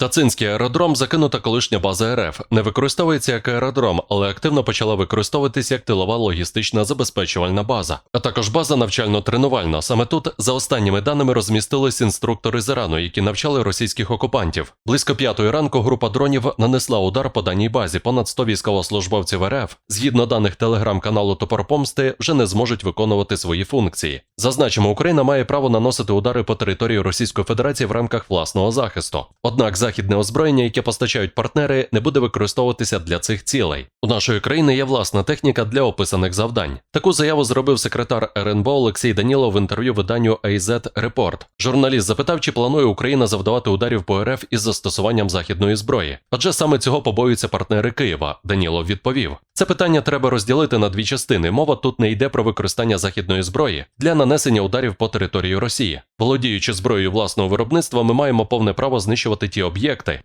Тацинський аеродром закинута колишня база РФ. Не використовується як аеродром, але активно почала використовуватись як тилова логістична забезпечувальна база, а також база навчально-тренувальна. Саме тут, за останніми даними, розмістились інструктори з Ірану, які навчали російських окупантів. Близько п'ятої ранку група дронів нанесла удар по даній базі. Понад 100 військовослужбовців РФ, згідно даних телеграм-каналу Топор Помсти, вже не зможуть виконувати свої функції. Зазначимо, Україна має право наносити удари по території Російської Федерації в рамках власного захисту. Однак західне озброєння, яке постачають партнери, не буде використовуватися для цих цілей. У нашої країни є власна техніка для описаних завдань. Таку заяву зробив секретар РНБО Олексій Данілов в інтерв'ю виданню AZ Report. Журналіст запитав, чи планує Україна завдавати ударів по РФ із застосуванням західної зброї. Адже саме цього побоюються партнери Києва. Данілов відповів: це питання треба розділити на дві частини. Мова тут не йде про використання західної зброї для нанесення ударів по території Росії. Володіючи зброєю власного виробництва, ми маємо повне право знищувати ті об'єкти,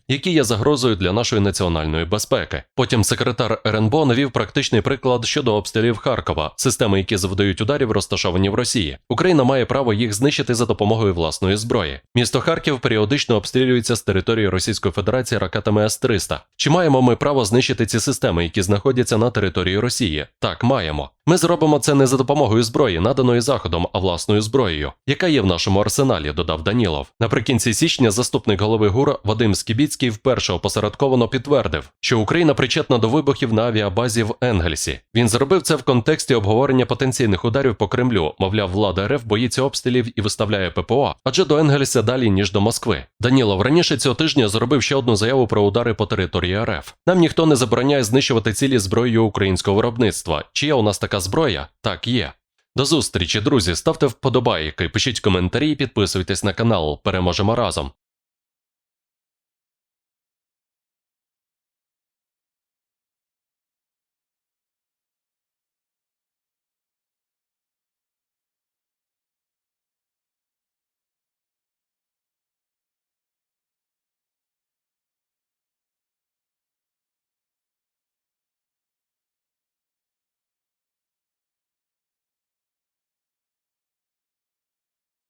які є загрозою для нашої національної безпеки. Потім секретар РНБО навів практичний приклад щодо обстрілів Харкова, системи, які завдають ударів, розташовані в Росії. Україна має право їх знищити за допомогою власної зброї. Місто Харків періодично обстрілюється з території Російської Федерації ракетами С-300. Чи маємо ми право знищити ці системи, які знаходяться на території Росії? Так, маємо. Ми зробимо це не за допомогою зброї, наданої заходом, а власною зброєю, яка є в нашому арсеналі, додав Данілов. Наприкінці січня заступник голови ГУР Вадим Скібіцький вперше опосередковано підтвердив, що Україна причетна до вибухів на авіабазі в Енгельсі. Він зробив це в контексті обговорення потенційних ударів по Кремлю. Мовляв, влада РФ боїться обстрілів і виставляє ППО, адже до Енгельса далі ніж до Москви. Данілов раніше цього тижня зробив ще одну заяву про удари по території РФ. Нам ніхто не забороняє знищувати цілі зброєю українського виробництва. Чи є у нас така зброя? Так, є. До зустрічі, друзі. Ставте вподобайки, пишіть коментарі і підписуйтесь на канал. Переможемо разом.